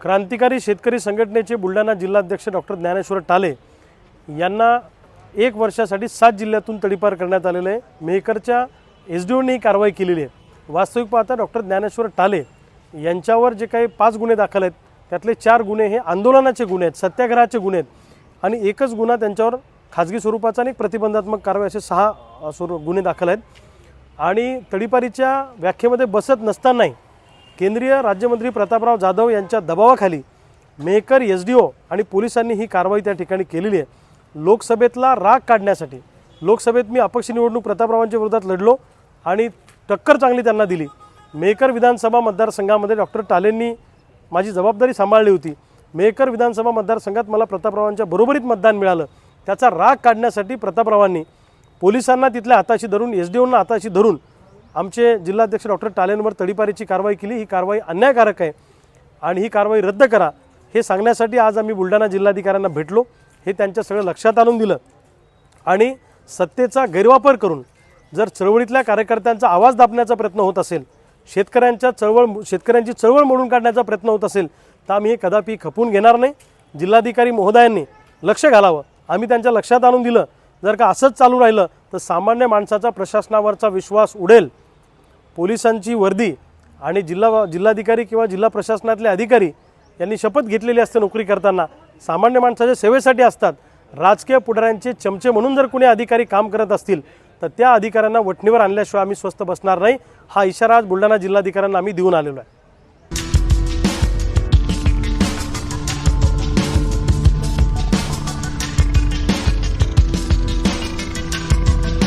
क्रांतिकारी शेतकरी संघटनेचे बुलढाणा जिल्हाध्यक्ष डॉक्टर ज्ञानेश्वर टाले यांना एक वर्षासाठी सात जिल्ह्यातून तडीपार करण्यात आलेलं आहे. मेहकरच्या एस डी ओने ही कारवाई केलेली आहे. वास्तविक पाहता डॉक्टर ज्ञानेश्वर टाले यांच्यावर जे काही पाच गुन्हे दाखल आहेत त्यातले चार गुन्हे हे आंदोलनाचे गुन्हे आहेत सत्याग्रहाचे गुन्हे आहेत. आणि एकच गुन्हा त्यांच्यावर खाजगी स्वरूपाचा आणि प्रतिबंधात्मक कारवाई असे सहा स्वरूप गुन्हे दाखल आहेत. आणि तडीपारीच्या व्याख्येमध्ये बसत नसतानाही केंद्रीय राज्यमंत्री प्रतापराव जाधव यांच्या दबावाखाली मेहकर एस डी ओ आणि पोलिसांनी ही कारवाई त्या ठिकाणी केलेली आहे. लोकसभेतला राग काढण्यासाठी लोकसभेत मी अपक्ष निवडणूक प्रतापरावांच्या विरोधात लढलो आणि टक्कर चांगली त्यांना दिली. मेहकर विधानसभा मतदारसंघामध्ये डॉक्टर टालेंनी माझी जबाबदारी सांभाळली होती. मेहकर विधानसभा मतदारसंघात मला प्रतापरावांच्या बरोबरीत मतदान मिळालं. त्याचा राग काढण्यासाठी प्रतापरावांनी पोलिसांना तिथल्या हाताशी धरून एस डी ओना हाताशी धरून आमचे जिल्हाध्यक्ष डॉक्टर टालेंवर तडीपारीची कारवाई केली. ही कारवाई अन्यायकारक आहे आणि ही कारवाई रद्द करा हे सांगण्यासाठी आज आम्ही बुलढाणा जिल्हाधिकाऱ्यांना भेटलो. हे त्यांच्या सगळं लक्षात आणून दिलं. आणि सत्तेचा गैरवापर करून जर चळवळीतल्या कार्यकर्त्यांचा आवाज दाबण्याचा प्रयत्न होत असेल शेतकऱ्यांच्या चळवळ शेतकऱ्यांची चळवळ मोडून काढण्याचा प्रयत्न होत असेल तर आम्ही हे कदापि खपून घेणार नाही. जिल्हाधिकारी महोदयांनी लक्ष घालावं. आम्ही त्यांच्या लक्षात आणून दिलं. जर का असंच चालू राहिलं तर सामान्य माणसाचा प्रशासनावरचा विश्वास उडेल. पोलिसांची वर्दी आणि जिल्हा जिल्हाधिकारी किंवा जिल्हा प्रशासनातले अधिकारी यांनी शपथ घेतलेली असते नोकरी करताना. सामान्य माणसाच्या सेवेसाठी असतात. राजकीय पुढाऱ्यांचे चमचे म्हणून जर कुणी अधिकारी काम करत असतील तर त्या अधिकाऱ्यांना वठणीवर आणल्याशिवाय आम्ही स्वस्त बसणार नाही. हा इशारा आज बुलढाणा जिल्हाधिकाऱ्यांना आम्ही देऊन आलेलो आहे.